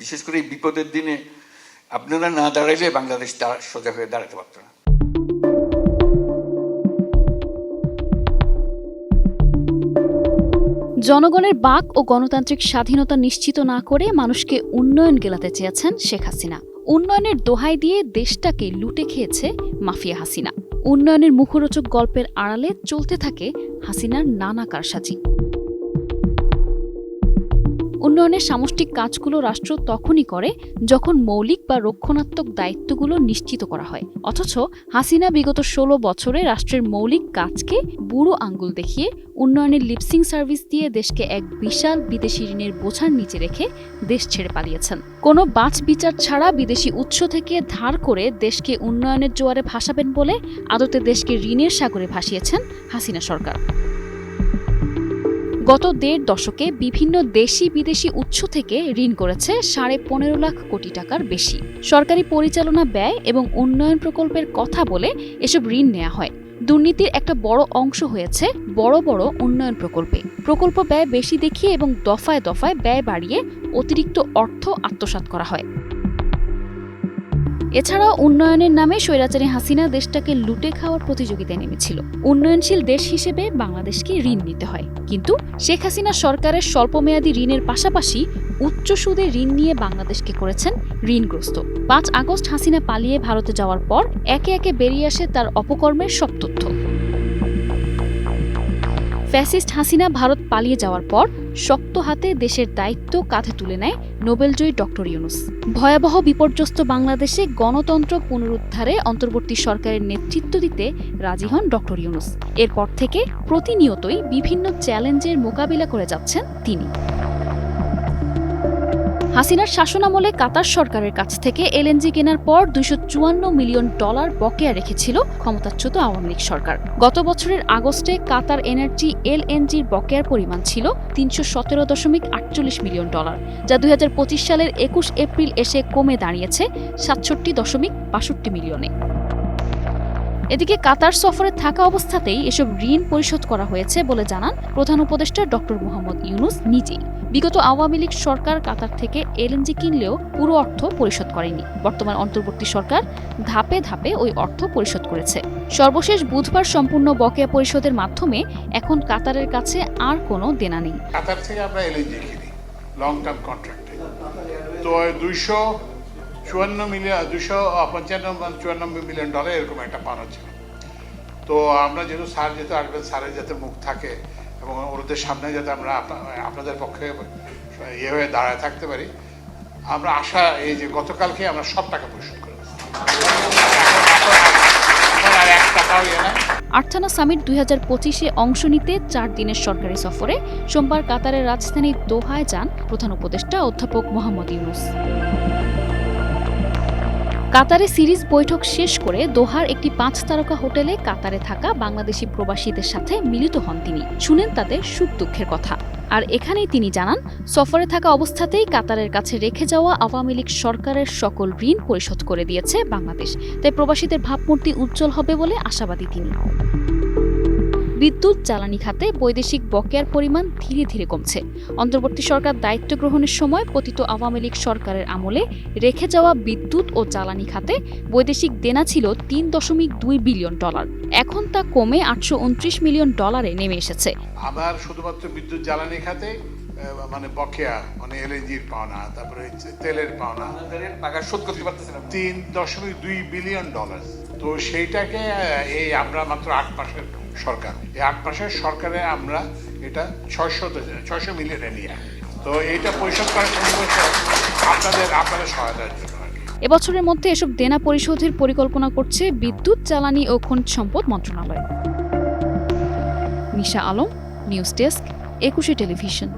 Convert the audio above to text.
বিশেষ করে এই বিপদের দিনে আপনারা না দাঁড়াইলে বাংলাদেশ দাঁড়া সোজা হয়ে দাঁড়াতে পারতো না। জনগণের বাক ও গণতান্ত্রিক স্বাধীনতা নিশ্চিত না করে মানুষকে উন্নয়ন গেলাতে চেয়েছেন শেখ হাসিনা। উন্নয়নের দোহাই দিয়ে দেশটাকে লুটে খেয়েছে মাফিয়া হাসিনা। উন্নয়নের মুখরোচক গল্পের আড়ালে চলতে থাকে হাসিনার নানা কারসাজি। উন্নয়নের সামষ্টিক কাজগুলো রাষ্ট্র তখনই করে যখন মৌলিক বা রক্ষণাত্মক দায়িত্বগুলো নিশ্চিত করা হয়। অথচ হাসিনা বিগত ষোলো বছরে রাষ্ট্রের মৌলিক কাজকে বুড়ো আঙ্গুল দেখিয়ে উন্নয়নের লিপসিং সার্ভিস দিয়ে দেশকে এক বিশাল বিদেশি ঋণের বোঝার নিচে রেখে দেশ ছেড়ে পালিয়েছেন। কোনো বাছ বিচার ছাড়া বিদেশি উৎস থেকে ধার করে দেশকে উন্নয়নের জোয়ারে ভাসাবেন বলে আদতে দেশকে ঋণের সাগরে ভাসিয়েছেন হাসিনা সরকার। গত দেড় দশকে বিভিন্ন দেশি বিদেশি উৎস থেকে ঋণ করেছে সাড়ে পনেরো লাখ কোটি টাকার বেশি। সরকারি পরিচালনা ব্যয় এবং উন্নয়ন প্রকল্পের কথা বলে এসব ঋণ নেওয়া হয়। দুর্নীতির একটা বড় অংশ হয়েছে বড় বড় উন্নয়ন প্রকল্পে। প্রকল্প ব্যয় বেশি দেখিয়ে এবং দফায় দফায় ব্যয় বাড়িয়ে অতিরিক্ত অর্থ আত্মসাৎ করা হয়। এছাড়াও উন্নয়নের নামে স্বৈরাচারী হাসিনা দেশটাকে লুটে খাওয়ার প্রতিযোগিতায় নেমেছিল। উন্নয়নশীল দেশ হিসেবে বাংলাদেশকে ঋণ নিতে হয়। কিন্তু শেখ হাসিনা সরকারের স্বল্পমেয়াদী ঋণের পাশাপাশি উচ্চ সুদে ঋণ নিয়ে বাংলাদেশকে করেছেন ঋণগ্রস্ত। পাঁচ আগস্ট হাসিনা পালিয়ে ভারতে যাওয়ার পর একে একে বেরিয়ে আসে তার অপকর্মের সব তথ্য। ফ্যাসিস্ট হাসিনা ভারত পালিয়ে যাওয়ার পর শক্ত হাতে দেশের দায়িত্ব কাঁধে তুলে নেয় নোবেলজয়ী ডক্টর ইউনুস। ভয়াবহ বিপর্যস্ত বাংলাদেশে গণতন্ত্র পুনরুদ্ধারে অন্তর্বর্তী সরকারের নেতৃত্ব দিতে রাজি হন ডক্টর ইউনুস। এরপর থেকে প্রতিনিয়তই বিভিন্ন চ্যালেঞ্জের মোকাবিলা করে যাচ্ছেন তিনি। হাসিনার শাসনামলে কাতার সরকারের কাছ থেকে এলএনজি কেনার পর দুইশো চুয়ান্ন মিলিয়ন ডলার বকেয়া রেখেছিল ক্ষমতাচ্যুত আওয়ামী লীগ সরকার। গত বছরের আগস্টে কাতার এনার্জি এলএনজির বকেয়ার পরিমাণ ছিল তিনশো সতেরো দশমিক আটচল্লিশ মিলিয়ন ডলার, যা দু হাজার পঁচিশ সালের একুশ এপ্রিল এসে কমে দাঁড়িয়েছে সাতষট্টি দশমিক বাষট্টি মিলিয়নে। এদিকে কাতার সফরে থাকা অবস্থাতেই এসব ঋণ পরিশোধ করা হয়েছে বলে জানান প্রধান উপদেষ্টা ডক্টর মোহাম্মদ ইউনুস নিজেই। বিগত আওয়ামী লীগ সরকার কাতার থেকে এলএনজি কিনলেও পুরো অর্থ পরিশোধ করেনি। বর্তমান অন্তর্বর্তী সরকার ধাপে ধাপে ওই অর্থ পরিশোধ করেছে। সর্বশেষ বুধবার সম্পূর্ণ বকেয়া পরিশোধের মাধ্যমে এখন কাতারের কাছে আর কোনো দেনা নেই। কাতার থেকে আমরা এলএনজি কিনি লং টার্ম কন্ট্রাক্টে তো দুইশো চুয়ান্ন মিলিয়ন দুশো পঞ্চান্ন চুয়ান্নব্বই মিলিয়ন ডলার এরকম একটা পাওনা ছিল তো আমরা যেহেতু স্যার, যেহেতু আসবেন, স্যারের যাতে মুখ থাকে এবং ওদের সামনে যাতে আমরা আপনাদের পক্ষে ইয়ে হয়ে দাঁড়ায় থাকতে পারি, আমরা আশা এই যে গতকালকে আমরা সব টাকা পরিশোধ করে আর এক টাকাও ইয়ে আর্থানা সামিট দুই হাজার পঁচিশে অংশ নিতে চার দিনের সরকারি সফরে, সোমবার কাতারের রাজধানী দোহায় যান প্রধান উপদেষ্টা অধ্যাপক মোহাম্মদ ইউনুস। কাতারে সিরিজ বৈঠক শেষ করে দোহার একটি পাঁচ তারকা হোটেলে কাতারে থাকা বাংলাদেশি প্রবাসীদের সাথে মিলিত হন তিনি। শুনেন তাদের সুখ দুঃখের কথা। আর এখানেই তিনি জানান, সফরে থাকা অবস্থাতেই কাতারের কাছে রেখে যাওয়া আওয়ামী লীগ সরকারের সকল ঋণ পরিশোধ করে দিয়েছে বাংলাদেশ। তাই প্রবাসীদের ভাবমূর্তি উজ্জ্বল হবে বলে আশাবাদী তিনি। বিদ্যুৎ জ্বালানি খাতে বৈদেশিক বকেয়ার পরিমাণ ধীরে ধীরে কমছে। অন্তর্বর্তী সরকার দায়িত্ব গ্রহণের সময় পতিত আওয়ামী লীগ সরকারের আমলে রেখে যাওয়া বিদ্যুৎ ও জ্বালানি খাতে বৈদেশিক দেনা ছিল তিন দশমিক দুই বিলিয়ন ডলার। এখন তা কমে আটশো উনত্রিশ মিলিয়ন ডলারে নেমে এসেছে। আবার শুধুমাত্র বিদ্যুৎ জ্বালানি খাতে মানে বকেয়া মানে এলএনজির পাওনা তারপরে তেলের পাওনা টাকা শোধ করতে পারতেছিলাম তিন দশমিক দুই বিলিয়ন ডলার। তো সেইটাকে এই আমরা মাত্র আট মাসের সরকার। এই আট মাসের সরকারে আমরা এটা ছয়শো ছয়শো মিলিয়নে নিয়ে তো এইটা পরিশোধ করার আপনাদের আপনাদের সহায়তার জন্য এবছরের মধ্যে এসব দেনা পরিশোধের পরিকল্পনা করছে বিদ্যুৎ, জ্বালানি ও খনিজ সম্পদ মন্ত্রণালয়। Nisha Alam, news desk, Ekushey television.